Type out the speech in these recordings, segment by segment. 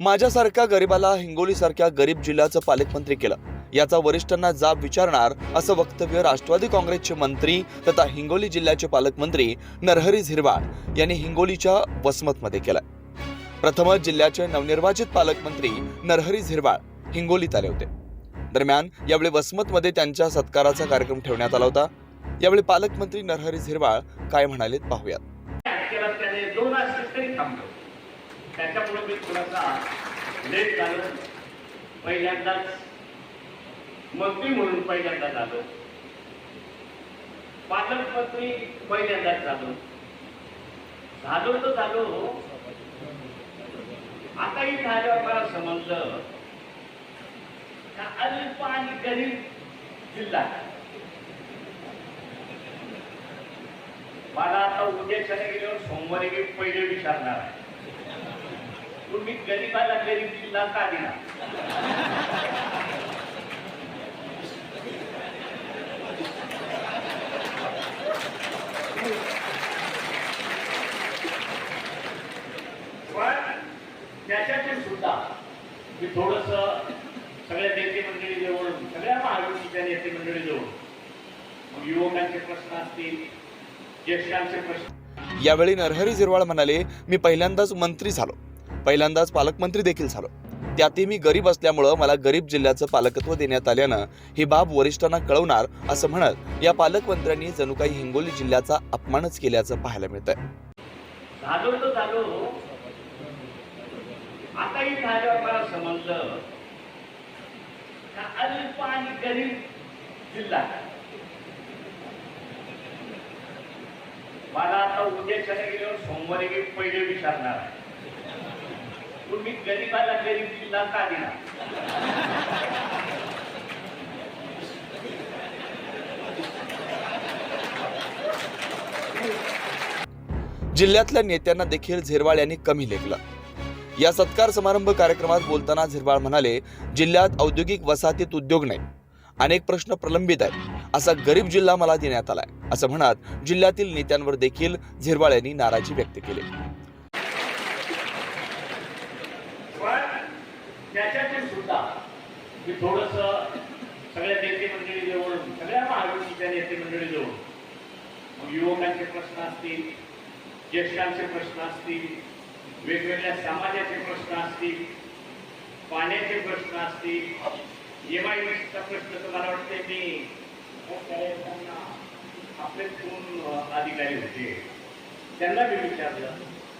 माझ्यासारख्या गरिबाला हिंगोलीसारख्या गरीब जिल्ह्याचं पालकमंत्री केलं. याचा वरिष्ठांना जाब विचारणार असं वक्तव्य राष्ट्रवादी काँग्रेसचे मंत्री तथा हिंगोली जिल्ह्याचे पालकमंत्री नरहरी झिरवाळ यांनी हिंगोलीच्या वसमतमध्ये केलं प्रथमच जिल्ह्याचे नवनिर्वाचित पालकमंत्री नरहरी झिरवाळ हिंगोलीत आले होते. दरम्यान यावेळी वसमतमध्ये त्यांच्या सत्काराचा कार्यक्रम ठेवण्यात आला होता. यावेळी पालकमंत्री नरहरी झिरवाळ काय म्हणालेत पाहूयात. त्याच्यामुळे मी थोडासा लेट झालो. पहिल्यांदाच मंत्री म्हणून पहिल्यांदा झालो. पालकमंत्री पहिल्यांदाच झालो. झालो तर झालो. आताही झाल्यावर मला समजलं का अल्प आणि गरीब जिल्हा. मला आता उद्याच्याने गेल्यावर सोमवारी मी पहिले विचारणार आहे. तुम्ही गरीबाला गरीब जिल्हा का दिला. पण त्याच्यातून सुद्धा मी थोडस सगळ्या नेते मंडळी जवळ सगळ्या महायुतीच्या नेते मंडळी जवळ मग युवकांचे प्रश्न असतील ज्येष्ठांचे प्रश्न यावेळी नरहरी झिरवाळ म्हणाले मी पहिल्यांदाच मंत्री झालो. पहिल्यांदाच पालकमंत्री देखील झालो. त्यातही मी गरीब असल्यामुळं मला गरीब जिल्ह्याचं पालकत्व देण्यात आल्यानं ही बाब वरिष्ठांना कळवणार असं म्हणत या पालकमंत्र्यांनी जणू काही हिंगोली जिल्ह्याचा अपमानच केल्याचं पाहायला मिळतंय. आहे मला आता उद्या गेल्यावर सोमवारी पहिले विचारणार आहे. तुम्ही गरीबाला गरीब जिल्हा का दिला? जिल्ह्यातल्या नेत्यांना देखील झिरवाळ यांनी कमी लेखलं. या सत्कार समारंभ कार्यक्रमात बोलताना झिरवाळ म्हणाले जिल्ह्यात औद्योगिक वसाहतीत उद्योग नाही. अनेक प्रश्न प्रलंबित आहेत. असा गरीब जिल्हा मला देण्यात आलाय. असं म्हणत जिल्ह्यातील नेत्यांवर देखील झिरवाळ यांनी नाराजी व्यक्त केली पण त्याच्यातून सुद्धा मी थोडस सगळ्या नेते मंडळी जवळ सगळ्या महायुतीच्या नेते मंडळी जवळ मग युवकांचे प्रश्न असतील ज्येष्ठांचे प्रश्न असतील वेगवेगळ्या समाजाचे प्रश्न असतील पाण्याचे प्रश्न असतील एमआयडीसीचा प्रश्न तर मला वाटते मी आपले दोन अधिकारी होते. त्यांना मी विचारलं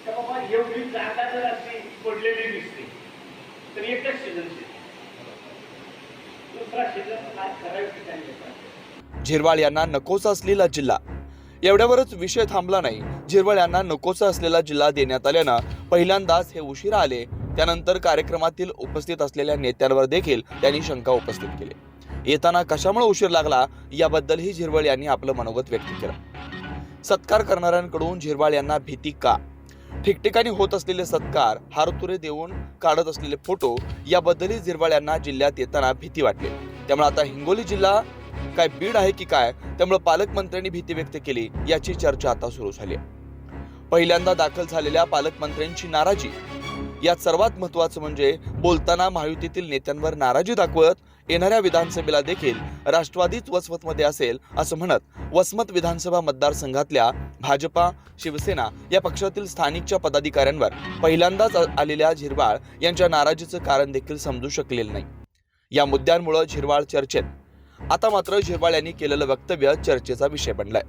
तर बाबा एवढी जागा जर अशी पडलेली दिसते तर एकच सीझन दुसरा सीझन काय करायचं त्यांनी झिरवाळ यांना नकोसा असलेला जिल्हा. एवढ्यावरच विषय थांबला नाही. झिरवाळ यांना नकोसा असलेला जिल्हा देण्यात आल्यानं पहिल्यांदाच हे उशिरा आले. त्यानंतर कार्यक्रमातील उपस्थित असलेल्या नेत्यांवर देखील त्यांनी शंका उपस्थित केली. येताना कशामुळे उशीर लागला याबद्दलही झिरवळ यांनी आपलं मनोगत व्यक्त केलं. सत्कार करणाऱ्यांकडून झिरवाळ यांना भीती का? ठिकठिकाणी होत असलेले सत्कार हारतुरे देऊन काढत असलेले फोटो याबद्दलही झिरवाळ्यांना जिल्ह्यात येताना भीती वाटली. त्यामुळे आता हिंगोली जिल्हा काय बीड आहे की काय त्यामुळे पालकमंत्र्यांनी भीती व्यक्त केली याची चर्चा आता सुरू झाली पहिल्यांदा दाखल झालेल्या पालकमंत्र्यांची नाराजी. यात सर्वात महत्वाचं म्हणजे बोलताना महायुतीतील नेत्यांवर नाराजी दाखवत येणाऱ्या विधानसभेला देखील राष्ट्रवादीच वसमतमध्ये असेल असं म्हणत वसमत विधानसभा मतदारसंघातल्या भाजपा शिवसेना या पक्षातील स्थानिकच्या पदाधिकाऱ्यांवर पहिल्यांदाच आलेल्या झिरवाळ यांच्या नाराजीचं कारण देखील समजू शकलेलं नाही. या मुद्द्यांमुळे झिरवाळ चर्चेत. आता मात्र झिरवाळ यांनी केलेलं वक्तव्य चर्चेचा विषय बनलाय.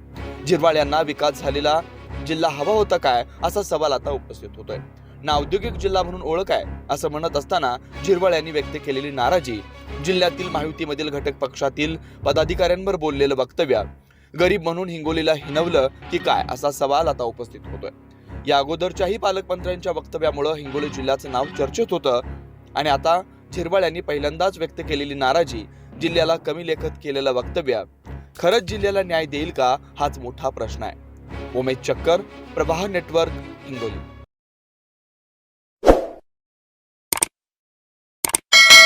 झिरवाळ यांना विकास झालेला जिल्हा हवा होता काय असा सवाल आता उपस्थित होतोय. ना औद्योगिक जिल्हा म्हणून ओळख आहे असं म्हणत असताना झिरवळ यांनी व्यक्त केलेली नाराजी. जिल्ह्यातील महायुतीमधील घटक पक्षातील पदाधिकाऱ्यांवर बोललेलं वक्तव्य गरीब म्हणून हिंगोलीला हिनवलं की काय असा सवाल आता उपस्थित होतोय. या अगोदरच्याही पालकमंत्र्यांच्या वक्तव्यामुळं हिंगोली जिल्ह्याचं नाव चर्चेत होतं आणि आता झिरवाळ यांनी पहिल्यांदाच व्यक्त केलेली नाराजी जिल्ह्याला कमी लेखत केलेलं वक्तव्य खरंच जिल्ह्याला न्याय देईल का हाच मोठा प्रश्न आहे. उमेश चक्कर प्रवाह नेटवर्क हिंगोली.